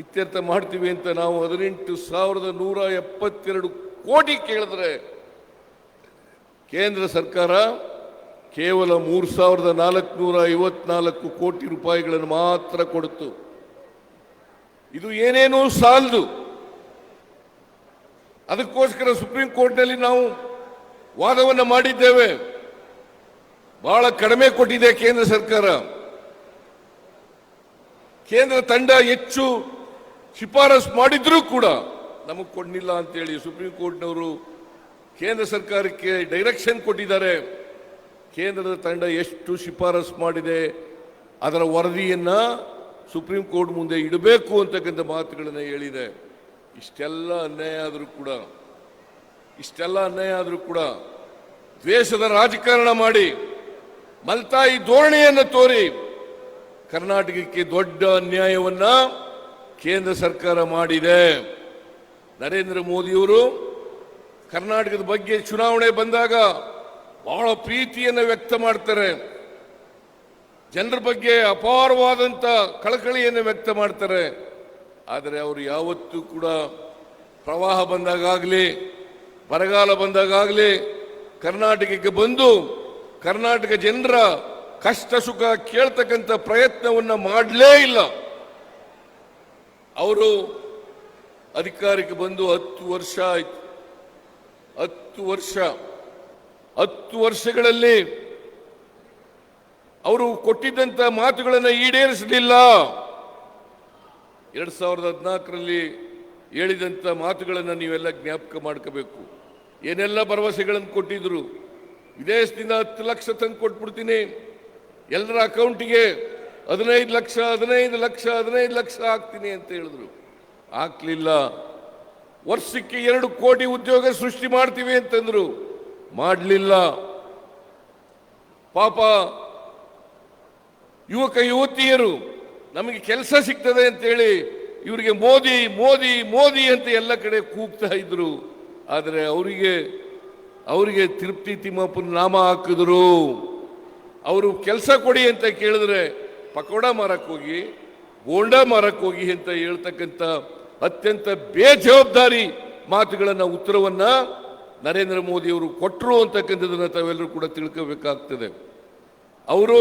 ಇತ್ಯರ್ಥ ಮಾಡ್ತೀವಿ ಅಂತ ನಾವು ಹದಿನೆಂಟು ಸಾವಿರದ ನೂರ ಎಪ್ಪತ್ತೆರಡು ಕೋಟಿ ಕೇಳಿದ್ರೆ ಕೇಂದ್ರ ಸರ್ಕಾರ ಕೇವಲ ಮೂರು ಸಾವಿರದ ನಾಲ್ಕುನೂರ ಐವತ್ನಾಲ್ಕು ಕೋಟಿ ರೂಪಾಯಿಗಳನ್ನು ಮಾತ್ರ ಕೊಡ್ತು ಇದು ಏನೇನೂ ಸಾಲದು. ಅದಕ್ಕೋಸ್ಕರ ಸುಪ್ರೀಂ ಕೋರ್ಟ್ನಲ್ಲಿ ನಾವು ವಾದವನ್ನು ಮಾಡಿದ್ದೇವೆ. ಬಹಳ ಕಡಿಮೆ ಕೊಟ್ಟಿದೆ ಕೇಂದ್ರ ಸರ್ಕಾರ. ಕೇಂದ್ರ ತಂಡ ಹೆಚ್ಚು ಶಿಫಾರಸು ಮಾಡಿದ್ರೂ ಕೂಡ ನಮಗೆ ಕೊಡ್ಲಿಲ್ಲ ಅಂತೇಳಿ ಸುಪ್ರೀಂ ಕೋರ್ಟ್ನವರು ಕೇಂದ್ರ ಸರ್ಕಾರಕ್ಕೆ ಡೈರೆಕ್ಷನ್ ಕೊಟ್ಟಿದ್ದಾರೆ. ಕೇಂದ್ರದ ತಂಡ ಎಷ್ಟು ಶಿಫಾರಸು ಮಾಡಿದೆ, ಅದರ ವರದಿಯನ್ನ ಸುಪ್ರೀಂ ಕೋರ್ಟ್ ಮುಂದೆ ಇಡಬೇಕು ಅಂತಕ್ಕಂಥ ಮಾತುಗಳನ್ನು ಹೇಳಿದೆ. ಇಷ್ಟೆಲ್ಲ ಅನ್ಯಾಯ ಆದರೂ ಕೂಡ, ಇಷ್ಟೆಲ್ಲ ಅನ್ಯಾಯ ಆದರೂ ಕೂಡ ದ್ವೇಷದ ರಾಜಕಾರಣ ಮಾಡಿ ಮಲ್ತಾಯಿ ಧೋರಣೆಯನ್ನು ತೋರಿ ಕರ್ನಾಟಕಕ್ಕೆ ದೊಡ್ಡ ಅನ್ಯಾಯವನ್ನ ಕೇಂದ್ರ ಸರ್ಕಾರ ಮಾಡಿದೆ. ನರೇಂದ್ರ ಮೋದಿಯವರು ಕರ್ನಾಟಕದ ಬಗ್ಗೆ ಚುನಾವಣೆ ಬಂದಾಗ ಬಹಳ ಪ್ರೀತಿಯನ್ನು ವ್ಯಕ್ತ ಮಾಡ್ತಾರೆ. ಜನರ ಬಗ್ಗೆ ಅಪಾರವಾದಂಥ ಕಳಕಳಿಯನ್ನು ವ್ಯಕ್ತ ಮಾಡ್ತಾರೆ. ಆದರೆ ಅವರು ಯಾವತ್ತೂ ಕೂಡ ಪ್ರವಾಹ ಬಂದಾಗಲಿ ಬರಗಾಲ ಬಂದಾಗಲಿ ಕರ್ನಾಟಕಕ್ಕೆ ಬಂದು ಕರ್ನಾಟಕ ಜನರ ಕಷ್ಟ ಸುಖ ಕೇಳ್ತಕ್ಕಂಥ ಪ್ರಯತ್ನವನ್ನು ಮಾಡಲೇ ಇಲ್ಲ. ಅವರು ಅಧಿಕಾರಕ್ಕೆ ಬಂದು ಹತ್ತು ವರ್ಷ ಆಯ್ತು. ಹತ್ತು ವರ್ಷ. ಹತ್ತು ವರ್ಷಗಳಲ್ಲಿ ಅವರು ಕೊಟ್ಟಿದ್ದಂಥ ಮಾತುಗಳನ್ನು ಈಡೇರಿಸಲಿಲ್ಲ. ಎರಡ್ ಸಾವಿರದ ಹದಿನಾಲ್ಕರಲ್ಲಿ ಹೇಳಿದಂತ ಮಾತುಗಳನ್ನು ನೀವೆಲ್ಲ ಜ್ಞಾಪಕ ಮಾಡ್ಕೋಬೇಕು. ಏನೆಲ್ಲ ಭರವಸೆಗಳನ್ನು ಕೊಟ್ಟಿದ್ರು? ವಿದೇಶದಿಂದ ಹತ್ತು ಲಕ್ಷ ತಂದು ಕೊಟ್ಬಿಡ್ತೀನಿ. ಎಲ್ಲರ ಅಕೌಂಟಿಗೆ ಹದಿನೈದು ಲಕ್ಷ ಹದಿನೈದು ಲಕ್ಷ ಹದಿನೈದು ಲಕ್ಷ ಆಗ್ತೀನಿ ಅಂತ ಹೇಳಿದ್ರು. ಆಗ್ಲಿಲ್ಲ ವರ್ಷಕ್ಕೆ ಎರಡು ಕೋಟಿ ಉದ್ಯೋಗ ಸೃಷ್ಟಿ ಮಾಡ್ತೀವಿ ಅಂತಂದ್ರು. ಮಾಡಲಿಲ್ಲ. ಪಾಪ ಯುವಕ, ಯುವತಿಯರು, ನಮಗೆ ಕೆಲಸ ಸಿಗ್ತದೆ ಅಂತೇಳಿ ಇವರಿಗೆ ಮೋದಿ ಮೋದಿ ಮೋದಿ ಅಂತ ಎಲ್ಲ ಕಡೆ ಕೂಗ್ತಾ ಇದ್ರು. ಆದರೆ ಅವರಿಗೆ ಅವರಿಗೆ ತಿರುಪ್ತಿ ತಿಮ್ಮಪ್ಪನ ನಾಮ ಹಾಕಿದ್ರು. ಅವರು ಕೆಲಸ ಕೊಡಿ ಅಂತ ಕೇಳಿದ್ರೆ ಪಕೋಡ ಮಾರಕ್ಕೋಗಿ ಬೋಂಡಾ ಮಾರಕ್ ಹೋಗಿ ಅಂತ ಹೇಳ್ತಕ್ಕಂಥ ಅತ್ಯಂತ ಬೇಜವಾಬ್ದಾರಿ ಮಾತುಗಳನ್ನು, ಉತ್ತರವನ್ನು ನರೇಂದ್ರ ಮೋದಿ ಅವರು ಕೊಟ್ಟರು ಅಂತಕ್ಕಂಥದ್ದನ್ನು ತಾವೆಲ್ಲರೂ ಕೂಡ ತಿಳ್ಕೋಬೇಕಾಗ್ತದೆ. ಅವರು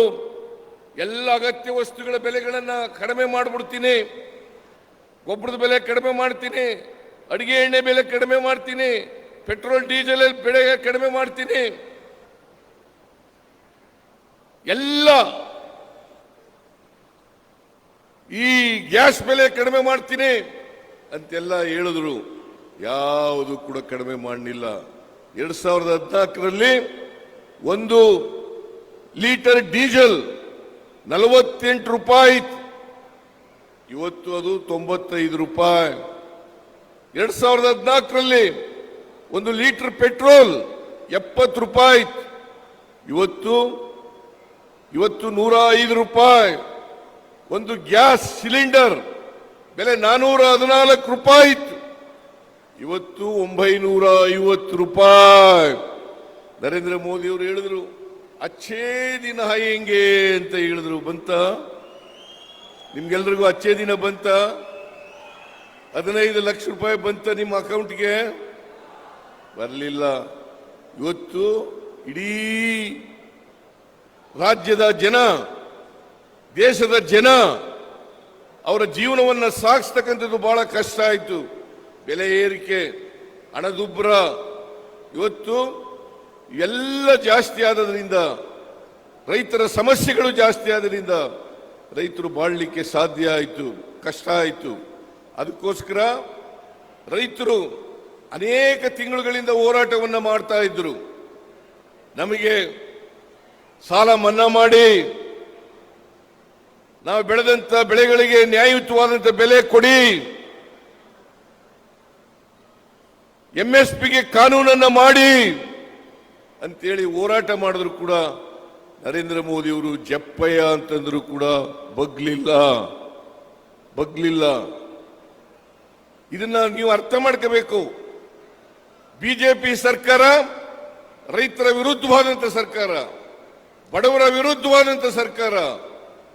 ಎಲ್ಲ ಅಗತ್ಯ ವಸ್ತುಗಳ ಬೆಲೆಗಳನ್ನು ಕಡಿಮೆ ಮಾಡಿಬಿಡ್ತೀನಿ, ಗೊಬ್ಬರದ ಬೆಲೆ ಕಡಿಮೆ ಮಾಡ್ತೀನಿ, ಅಡುಗೆ ಎಣ್ಣೆ ಬೆಲೆ ಕಡಿಮೆ ಮಾಡ್ತೀನಿ, ಪೆಟ್ರೋಲ್, ಡೀಸೆಲ್ ಬೆಲೆ ಕಡಿಮೆ ಮಾಡ್ತೀನಿ. ಎಲ್ಲ ಈ ಗ್ಯಾಸ್ ಬೆಲೆ ಕಡಿಮೆ ಮಾಡ್ತೀನಿ ಅಂತೆಲ್ಲ ಹೇಳಿದ್ರು ಯಾವುದು ಕೂಡ ಕಡಿಮೆ ಮಾಡಲಿಲ್ಲ ಎರಡ್ ಸಾವಿರದ ಹದಿನಾಲ್ಕರಲ್ಲಿ ಒಂದು ಲೀಟರ್ ಡೀಸೆಲ್ ನಲವತ್ತೆಂಟು ರೂಪಾಯಿ. ಇವತ್ತು ಅದು ತೊಂಬತ್ತೈದು ರೂಪಾಯಿ ಎರಡ್ ಸಾವಿರದ ಹದಿನಾಲ್ಕರಲ್ಲಿ ಒಂದು ಲೀಟರ್ ಪೆಟ್ರೋಲ್ ಎಪ್ಪತ್ತು ರೂಪಾಯಿ. ಇವತ್ತು ಇವತ್ತು ನೂರ ಐದು ರೂಪಾಯಿ ಒಂದು ಗ್ಯಾಸ್ ಸಿಲಿಂಡರ್ ಬೆಲೆ ನಾನೂರ ಹದಿನಾಲ್ಕು ರೂಪಾಯಿ ಇತ್ತು. ಇವತ್ತು ಒಂಬೈನೂರ ಐವತ್ತು ರೂಪಾಯಿ. ನರೇಂದ್ರ ಮೋದಿ ಅವರು ಹೇಳಿದ್ರು, ಅಚ್ಚೇ ದಿನ ಹೆಂಗೆ ಅಂತ ಹೇಳಿದ್ರು. ಬಂತ? ನಿಮ್ಗೆಲ್ರಿಗೂ ಅಚ್ಚೇ ದಿನ ಬಂತ? ಹದಿನೈದು ಲಕ್ಷ ರೂಪಾಯಿ ಬಂತ ನಿಮ್ಮ ಅಕೌಂಟ್ಗೆ? ಬರಲಿಲ್ಲ. ಇವತ್ತು ಇಡೀ ರಾಜ್ಯದ ಜನ ದೇಶದ ಜನ ಅವರ ಜೀವನವನ್ನು ಸಾಗಿಸ್ತಕ್ಕಂಥದ್ದು ಬಹಳ ಕಷ್ಟ ಆಯಿತು. ಬೆಲೆ ಏರಿಕೆ, ಹಣದುಬ್ಬರ, ಇವತ್ತು ಎಲ್ಲ ಜಾಸ್ತಿ ಆದದ್ರಿಂದ, ರೈತರ ಸಮಸ್ಯೆಗಳು ಜಾಸ್ತಿ ಆದ್ರಿಂದ ರೈತರು ಬಾಳಲಿಕ್ಕೆ ಸಾಧ್ಯ ಆಯಿತು, ಕಷ್ಟ ಆಯಿತು. ಅದಕ್ಕೋಸ್ಕರ ರೈತರು ಅನೇಕ ತಿಂಗಳುಗಳಿಂದ ಹೋರಾಟವನ್ನು ಮಾಡ್ತಾ ಇದ್ರು. ನಮಗೆ ಸಾಲ ಮನ್ನಾ ಮಾಡಿ ನಾವು ಬೆಳೆದಂತ ಬೆಳೆಗಳಿಗೆ ನ್ಯಾಯಯುತವಾದಂತ ಬೆಲೆ ಕೊಡಿ. ಎಂಎಸ್ಪಿಗೆ ಕಾನೂನನ್ನ ಮಾಡಿ ಅಂತೇಳಿ ಹೋರಾಟ ಮಾಡಿದ್ರು ಕೂಡ ನರೇಂದ್ರ ಮೋದಿ ಅವರು ಜಪ್ಪಯ್ಯ ಅಂತಂದ್ರು ಕೂಡ ಬಗ್ಲಿಲ್ಲ. ಬಗ್ಲಿಲ್ಲ. ಇದನ್ನ ನೀವು ಅರ್ಥ ಮಾಡ್ಕೋಬೇಕು. ಬಿಜೆಪಿ ಸರ್ಕಾರ ರೈತರ ವಿರುದ್ಧವಾದಂತ ಸರ್ಕಾರ, ಬಡವರ ವಿರುದ್ಧವಾದಂತ ಸರ್ಕಾರ.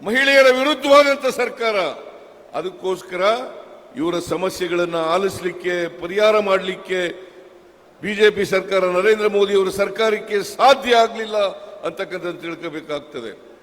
ಮಹಿಳೆಯರ ವಿರುದ್ಧವಾದಂಥ ಸರ್ಕಾರ. ಅದಕ್ಕೋಸ್ಕರ ಇವರ ಸಮಸ್ಯೆಗಳನ್ನು ಆಲಿಸಲಿಕ್ಕೆ, ಪರಿಹಾರ ಮಾಡಲಿಕ್ಕೆ ಬಿಜೆಪಿ ಸರ್ಕಾರ ನರೇಂದ್ರ ಮೋದಿ ಅವರ ಸರ್ಕಾರಕ್ಕೆ ಸಾಧ್ಯ ಆಗಲಿಲ್ಲ ಅಂತಕ್ಕಂಥದ್ದು ತಿಳ್ಕೋಬೇಕಾಗ್ತದೆ.